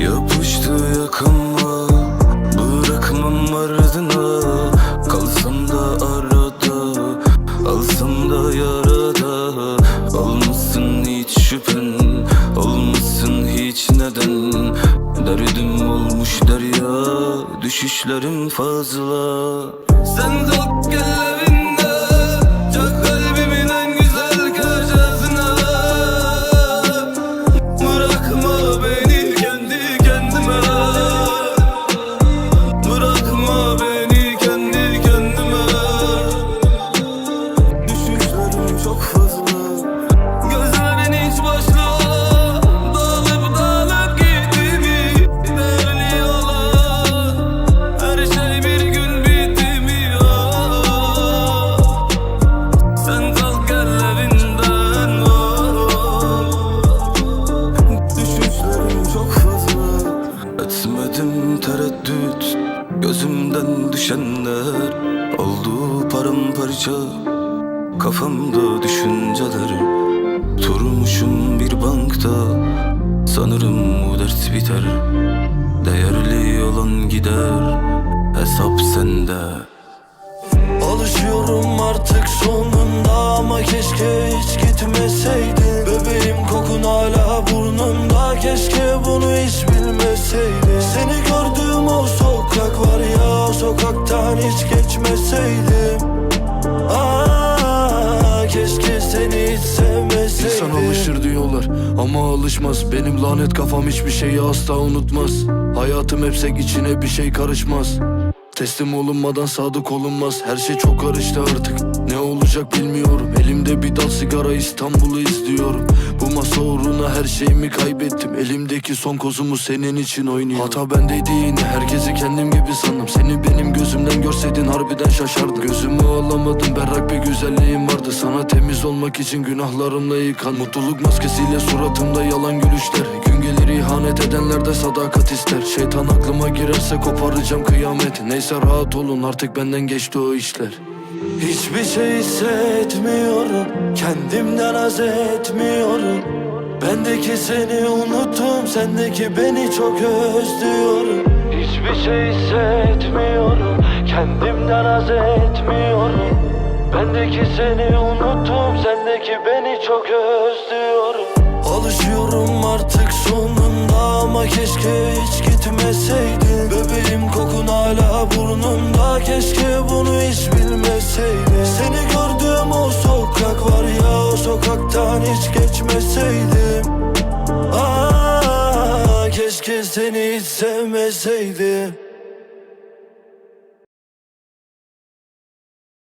Yapıştı yakama Bırakmam ardına. Kalsam da arada Alsam da yarada. Olmasın hiç şüphen Olmasın hiç neden. Derdim olmuş derya Düşüşlerim fazla. Sen kalk gel Gözümden düşenler Oldu paramparça. Kafamda düşünceler Turmuşum bir bankta. Sanırım bu dert biter. Değerli olan gider. Hesap sende. Alışıyorum artık sonunda ama keşke hiç gitmeseydin. Bebeğim kokun hala burnumda keşke bunu hiç bilmeseydin hiç geçmeseydim. Sevmeseydim. İnsan alışır diyorlar ama alışmaz. Benim lanet kafam hiçbir şeyi asla unutmaz. Hayatım hepsek içine bir şey karışmaz Teslim olunmadan sadık olunmaz. Her şey çok karıştı artık. Ne olacak bilmiyorum. Elimde bir dal sigara İstanbul'u izliyorum. Bu masa uğruna her şeyimi kaybettim. Elimdeki son kozumu senin için oynuyorum. Hata bendeydi yine herkesi kendim gibi sandım. Seni benim gözümden görseydin harbiden şaşardım. Gözümü alamadım berrak bir güzelliğim vardı. Sana temiz olmak için günahlarımla yıkan Mutluluk maskesiyle suratımda yalan gülüşler Gün gelir ihanet edenler de sadakat ister. Şeytan aklıma girerse koparacağım kıyamet Neyse rahat olun artık benden geçti o işler. Hiçbir şey hissetmiyorum Kendimden haz etmiyorum. Bendeki seni unuttum Sendeki beni çok özlüyorum. Hiçbir şey hissetmiyorum Kendimden haz etmiyorum. Bendeki seni unuttum Sendeki beni çok özlüyorum Alışıyorum artık sonunda Ama keşke hiç gitmeseydin. Bebeğim kokun hala burnumda Keşke bunu hiç bilmeseydin. Seni gördüğüm o sokak var ya O sokaktan hiç geçmeseydim. Aa, keşke seni hiç sevmeseydim